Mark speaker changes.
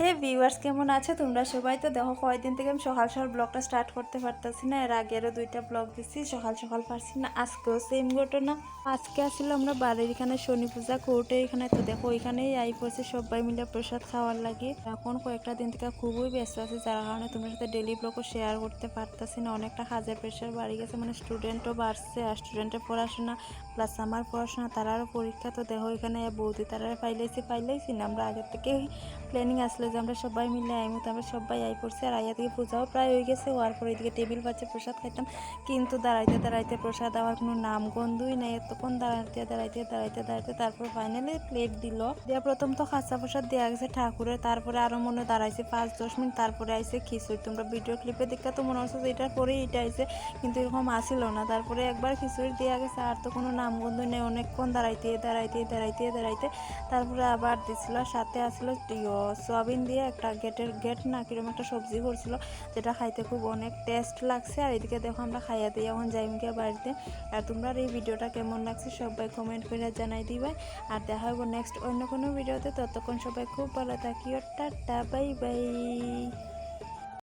Speaker 1: হে viewers কেমন আছে? তোমরা সবাই তো দেখো কয়েকদিন থেকে আমি সকাল সকাল ব্লগটা স্টার্ট করতে পারতেছি না। এর আগেরও দুইটা ব্লগ দিছি, সকাল সকাল পারছি না, আজকেও সেম ঘটনা। আজকে আসলে আমরা বাড়ির এখানে শনি পূজা কোর্টে এখানে তো দেখো এখানেই আই পড়ছে, সবাই মিলে প্রসাদ খাওয়ার লাগে। এখন কয়েকটা দিন থেকে খুবই ব্যস্ত আছে, যার কারণে তোমার সাথে ডেলি ব্লগও শেয়ার করতে পারতেছি না। অনেকটা কাজের প্রেশার বাড়ি গেছে মানে স্টুডেন্টও বাড়ছে, আর স্টুডেন্টের পড়াশোনা প্লাস আমার পড়াশোনা তারারও পরীক্ষা তো দেখো, এখানে বৌদি তারা পাইলাইছি পাইলেছি না। আমরা আগের থেকে প্ল্যানিং আসলে যে আমরা সবাই মিলে আইমু তো আমরা সবাই আই পড়ছি আর আইয়া থেকে পূজাও প্রায় হয়ে গেছে। হওয়ার পরে এদিকে টেবিল পাচ্ছে, প্রসাদ খাইতাম। কিন্তু দাঁড়াইতে দাঁড়াইতে প্রসাদ দেওয়ার কোনো নাম গন্ধই নাই। এতক্ষণ দাঁড়াইতে দাঁড়াইতে দাঁড়াইতে দাঁড়াইতে, তারপর ফাইনালি প্লেট দিল। দিয়া প্রথম তো খাঁচা প্রসাদ দেওয়া গেছে ঠাকুরের। তারপরে আরও মনে দাঁড়াইছে পাঁচ, দশ মিনিট। তারপরে আইসে খিচুড়ি। তোমরা ভিডিও ক্লিপে দেখতে তো মনে হচ্ছে যে এটার পরেই এটা আইসে কিন্তু এরকম আসিল না। তারপরে একবার খিচুড়ি দেওয়া গেছে। আর তো কোনো নাম গন্ধ নেই। অনেকক্ষণ দাঁড়াইতে দাঁড়াইতে দাঁড়াইতে দাঁড়াইতে। তারপরে আবার দিছিল। সাথে আসলো ইয়ো সয়াবিন দিয়ে একটা গেটের গেট না কীরকম একটা সবজি করছিল, যেটা খাইতে খুব অনেক টেস্ট লাগছে। আর এদিকে দেখো আমরা খাইয়া দিই এখন যাইম গিয়ে বাড়িতে। আর তোমরা এই ভিডিওটা কেমন লাগছে সবাই কমেন্ট করে জানাই দিবে। আর দেখা হব নেক্সট অন্য কোনো ভিডিওতে। ততক্ষণ সবাই খুব ভালো থাকিও। Tata bye bye